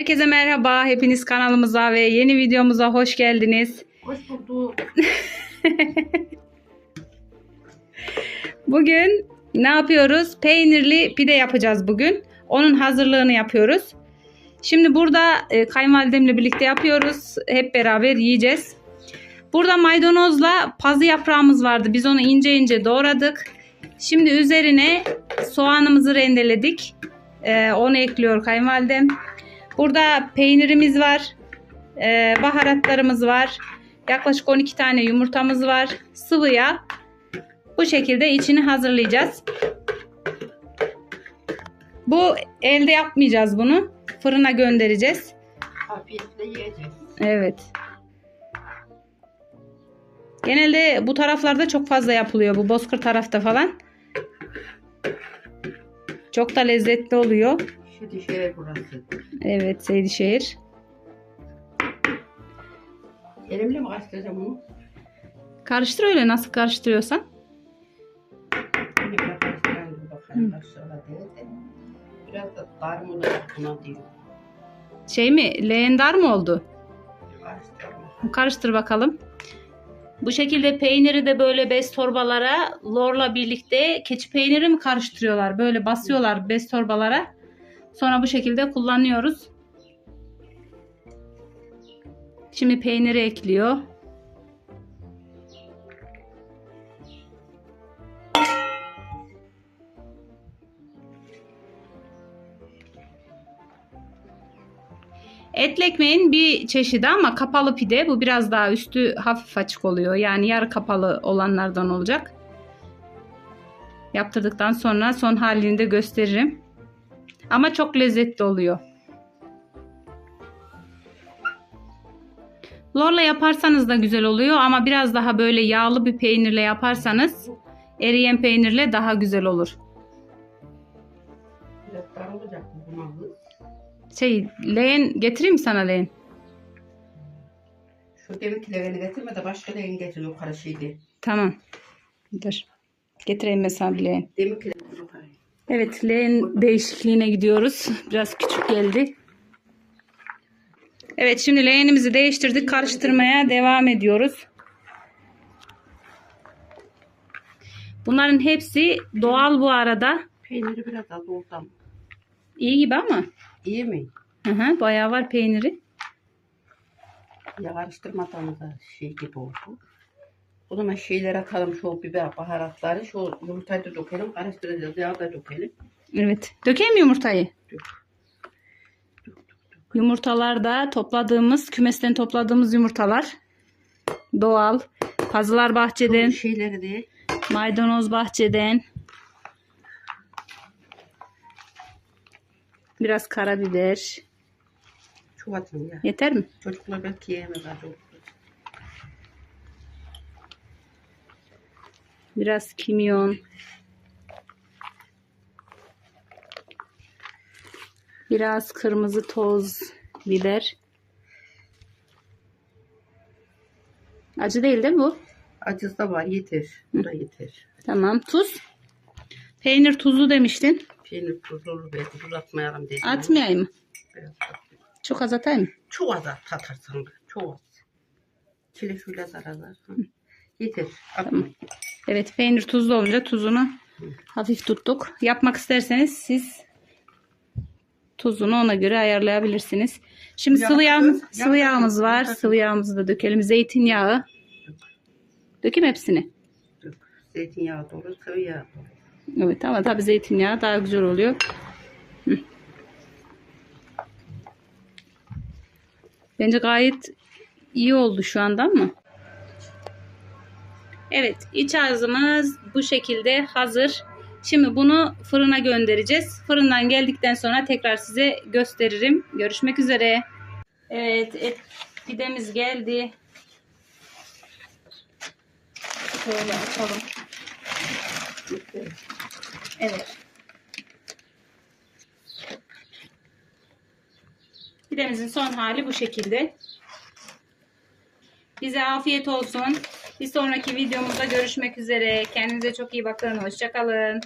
Herkese merhaba. Hepiniz kanalımıza ve yeni videomuza hoş geldiniz. Hoş bulduk. Bugün ne yapıyoruz? Peynirli pide yapacağız bugün. Onun hazırlığını yapıyoruz. Şimdi burada e, kayınvalidemle birlikte yapıyoruz. Hep beraber yiyeceğiz. Burada maydanozla pazı yaprağımız vardı. Biz onu ince ince doğradık. Şimdi üzerine soğanımızı rendeledik. E, onu ekliyor kayınvalidem. Burada peynirimiz var. E, baharatlarımız var. Yaklaşık 12 tane yumurtamız var. Sıvı yağ. Bu şekilde içini hazırlayacağız. Bu elde yapmayacağız bunu. Fırına göndereceğiz. Afiyetle yiyeceğiz. Evet. Genelde bu taraflarda çok fazla yapılıyor. Bu Bozkır tarafta falan. Çok da lezzetli oluyor. Şimdi şehir burası. Evet Seydişehir. Elimle mi karıştıracağım onu? Karıştır öyle nasıl karıştırıyorsan. Biraz karıştıralım bakalım. Aşağıda değil de. Biraz da dar mı olacak buna diyor. Şey mi? Leğendar mı oldu? Karıştıralım. Karıştır bakalım. Bu şekilde peyniri de böyle bez torbalara lorla birlikte keçi peyniri mi karıştırıyorlar? Böyle basıyorlar bez torbalara. Sonra bu şekilde kullanıyoruz. Şimdi peyniri ekliyor. Etli ekmeğin bir çeşidi ama kapalı pide. Bu biraz daha üstü hafif açık oluyor. Yani yarı kapalı olanlardan olacak. Yaptırdıktan sonra son halini de gösteririm. Ama çok lezzetli oluyor. Lorla yaparsanız da güzel oluyor ama biraz daha böyle yağlı bir peynirle yaparsanız eriyen peynirle daha güzel olur. Şey, leğen getireyim mi sana leğen? Şu deminki leğeni getirme de başka leğen getir yukarı şeydi. Tamam. Dur. Getireyim mesela leğen. Yukarı. Evet, leğen değişikliğine gidiyoruz. Biraz küçük geldi. Evet, şimdi leğenimizi değiştirdik. Karıştırmaya devam ediyoruz. Bunların hepsi doğal bu arada. Peyniri biraz az olsam. İyi gibi ama. İyi mi? Hı hı, bayağı var peyniri. Ya karıştırmadan da şey gibi oldu. O zaman şeyler atalım şu biber baharatları. Şu yumurtayı da dökelim. Karıştıracağız. Yağ da dökelim. Evet. Dökeyim mi yumurtayı? Dök. Yumurtalar da topladığımız, kümesten topladığımız yumurtalar. Doğal. Pazılar bahçeden, Şu şeyleri de maydanoz bahçeden. Biraz karabiber. çok atın ya. Yeter mi? Çocuklar belki yiyemez acı. Biraz kimyon. Biraz kırmızı toz biber. Acı değil değil mi bu? Acısı da var yeter. Bu da yeter. Tamam. Tuz. Peynir tuzlu demiştin. Peynir tuzlu belki tuz atmayalım dedim. Atmayayım mı? Çok az atayım mı? Çok az at atarsan. Çok az. Çilek şöyle azar azar. Hı. Yeter. Evet peynir tuzlu olunca tuzunu hafif tuttuk. Yapmak isterseniz siz tuzunu ona göre ayarlayabilirsiniz. Şimdi sıvı yağ, katıyoruz. Yağ sıvı yağımız var. Sıvı yağımızı da dökelim. Zeytinyağı. Dökeyim hepsini. Zeytinyağı dolu, sıvı yağ dolu. Evet ama tabii zeytinyağı daha güzel oluyor. Hı. Bence gayet iyi oldu şu anda ama. Evet iç harcımız bu şekilde hazır. Şimdi bunu fırına göndereceğiz. Fırından geldikten sonra tekrar size gösteririm. Görüşmek üzere. Evet et pidemiz geldi. Şöyle açalım. Evet. Pidemizin son hali bu şekilde. Bize afiyet olsun. Bir sonraki videomuzda görüşmek üzere. Kendinize çok iyi bakın. Hoşçakalın.